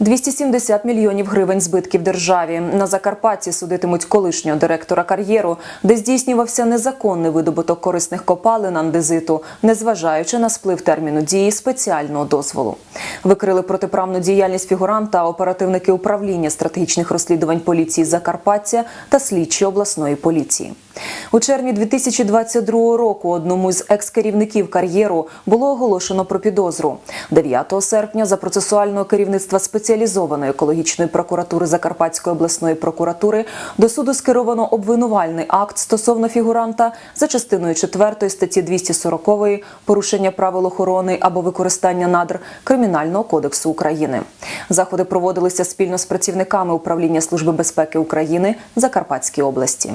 270 мільйонів гривень збитків державі. На Закарпатті судитимуть колишнього директора кар'єру, де здійснювався незаконний видобуток корисних копалин андезиту, незважаючи на сплив терміну дії спеціального дозволу. Викрили протиправну діяльність фігуранта оперативники управління стратегічних розслідувань поліції Закарпаття та слідчі обласної поліції. У червні 2022 року одному з екс-керівників кар'єру було оголошено про підозру. 9 серпня за процесуального керівництва спеціалізованої екологічної прокуратури Закарпатської обласної прокуратури до суду скеровано обвинувальний акт стосовно фігуранта за частиною 4 статті 240 порушення правил охорони або використання надр Кримінального кодексу України. Заходи проводилися спільно з працівниками управління Служби безпеки України Закарпатській області.